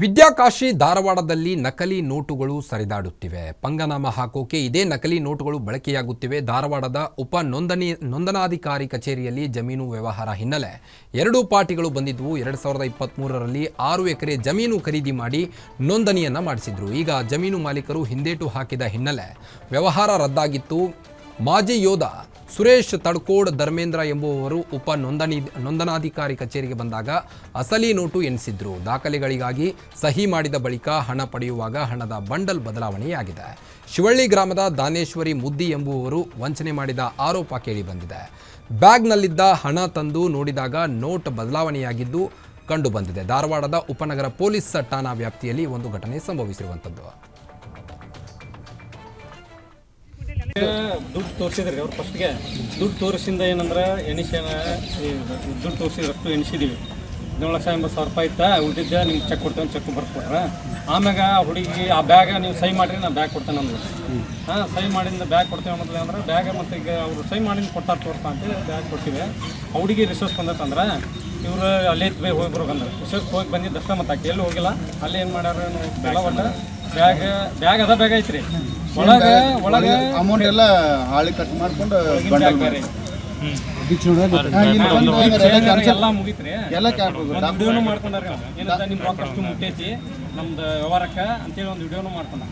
ವಿದ್ಯಾಕಾಶಿ ಧಾರವಾಡದಲ್ಲಿ ನಕಲಿ ನೋಟುಗಳು ಸರಿದಾಡುತ್ತಿವೆ. ಪಂಗನಾಮ ಹಾಕೋಕೆ ಇದೇ ನಕಲಿ ನೋಟುಗಳು ಬಳಕೆಯಾಗುತ್ತಿವೆ. ಧಾರವಾಡದ ಉಪ ನೋಂದಣಿ, ನೋಂದಣಾಧಿಕಾರಿ ಕಚೇರಿಯಲ್ಲಿ ಜಮೀನು ವ್ಯವಹಾರ ಹಿನ್ನೆಲೆ. ಎರಡು ಪಾರ್ಟಿಗಳು ಬಂದಿದ್ದವು ಎರಡು ಸಾವಿರದ ಇಪ್ಪತ್ತ್ಮೂರರಲ್ಲಿ ಆರು ಎಕರೆ ಜಮೀನು ಖರೀದಿ ಮಾಡಿ ನೋಂದಣಿಯನ್ನು ಮಾಡಿಸಿದ್ರು. ಈಗ ಜಮೀನು ಮಾಲೀಕರು ಹಿಂದೇಟು ಹಾಕಿದ ಹಿನ್ನೆಲೆ. ವ್ಯವಹಾರ ರದ್ದಾಗಿತ್ತು. ಮಾಜಿ ಯೋಧ ಸುರೇಶ್ ತಡ್ಕೋಡ್ ಧರ್ಮೇಂದ್ರ ಎಂಬುವವರು ಉಪ ನೋಂದಣಿ ನೋಂದಣಾಧಿಕಾರಿ ಕಚೇರಿಗೆ ಬಂದಾಗ ಅಸಲಿ ನೋಟು ಎನಿಸಿದ್ರು. ದಾಖಲೆಗಳಿಗಾಗಿ ಸಹಿ ಮಾಡಿದ ಬಳಿಕ ಹಣ ಪಡೆಯುವಾಗ ಹಣದ ಬಂಡಲ್ ಬದಲಾವಣೆಯಾಗಿದೆ. ಶಿವಳ್ಳಿ ಗ್ರಾಮದ ದಾನೇಶ್ವರಿ ಮುದ್ದಿ ಎಂಬುವವರು ವಂಚನೆ ಮಾಡಿದ ಆರೋಪ ಕೇಳಿಬಂದಿದೆ ಬ್ಯಾಗ್ನಲ್ಲಿದ್ದ ಹಣ ತಂದು ನೋಡಿದಾಗ ನೋಟ್ ಬದಲಾವಣೆಯಾಗಿದ್ದು ಕಂಡುಬಂದಿದೆ ಧಾರವಾಡದ ಉಪನಗರ ಪೊಲೀಸ್ ಠಾಣಾ ವ್ಯಾಪ್ತಿಯಲ್ಲಿ ಒಂದು ಘಟನೆ ಸಂಭವಿಸಿರುವಂಥದ್ದು. ದುಡ್ಡು ತೋರಿಸಿದ್ರಿ ಅವ್ರು ಫಸ್ಟ್ಗೆ ದುಡ್ಡು ತೋರಿಸಿಂದ ಏನಂದ್ರೆ ಎಣಿಸೇನ ದುಡ್ಡು ತೋರಿಸಿದ್ರಷ್ಟು ಎಣಿಸಿದೀವಿ. ಹದಿನೇಳು ಲಕ್ಷ ಎಂಬತ್ತು ಸಾವಿರ ರೂಪಾಯಿ ಇತ್ತ, ಉಳಿದಿದ್ದೆ ನಿಮ್ಗೆ ಚೆಕ್ ಕೊಡ್ತೇವೆ ಚೆಕ್ ಬರ್ಕೊಟ್ರ. ಆಮ್ಯಾಗ ಹುಡುಗಿ ಆ ಬ್ಯಾಗ ನೀವು ಸೈ ಮಾಡಿರಿ ನಾನು ಬ್ಯಾಗ್ ಕೊಡ್ತೇನೆ ಅಂದ್ರು ಹಾಂ ಸೈ ಮಾಡಿಂದ ಬ್ಯಾಗ್ ಕೊಡ್ತೇವೆ ಮೊದಲು ಅಂದ್ರೆ, ಬ್ಯಾಗ ಮತ್ತು ಈಗ ಅವರು ಸೈ ಮಾಡಿಂದ ಕೊಟ್ಟಾರ ತೋರ್ಪ ಅಂತೇಳಿ ಬ್ಯಾಗ್ ಕೊಡ್ತೀವಿ ಆ ಹುಡುಗಿ ರಿಸೋರ್ಸ್ ಬಂದತ್ತಂದ್ರೆ ಇವರು ಅಲ್ಲೇ ಹೋಗಿ ಬರ್ಬೇಕಂದ್ರೆ ರಿಸೋರ್ಸ್ ಹೋಗಿ ಬಂದಿದ್ದಷ್ಟ ಮತ್ತೆ ಎಲ್ಲಿ ಹೋಗಿಲ್ಲ, ಅಲ್ಲಿ ಏನು ಮಾಡ್ಯಾರ ಬೆಳವಣ್ಣ ಬ್ಯಾಗ್ ಬ್ಯಾಗ್ ಅದ ಬ್ಯಾಗ್ ಐತ್ರಿ. ಒಳಗೆ ಒಳಗ ಅಮೌಂಟ್ ಎಲ್ಲ ಹಾಳಿ ಕಟ್ ಮಾಡ್ಕೊಂಡು ಎಲ್ಲ ಮುಗಿತ್ರಿ. ಎಲ್ಲ ವಿಡಿಯೋನು ಮಾಡ್ಕೊಂಡಾರ ಏನಂತ ನಿಮ್ಮ ರೊಕ್ಕ ಅಷ್ಟು ಮುಟ್ಟೈತಿ. ನಮ್ದು ವ್ಯವಹಾರಕ್ಕೆ ಅಂತೇಳಿ ಒಂದು ವಿಡಿಯೋನು ಮಾಡ್ಕೊಂಡ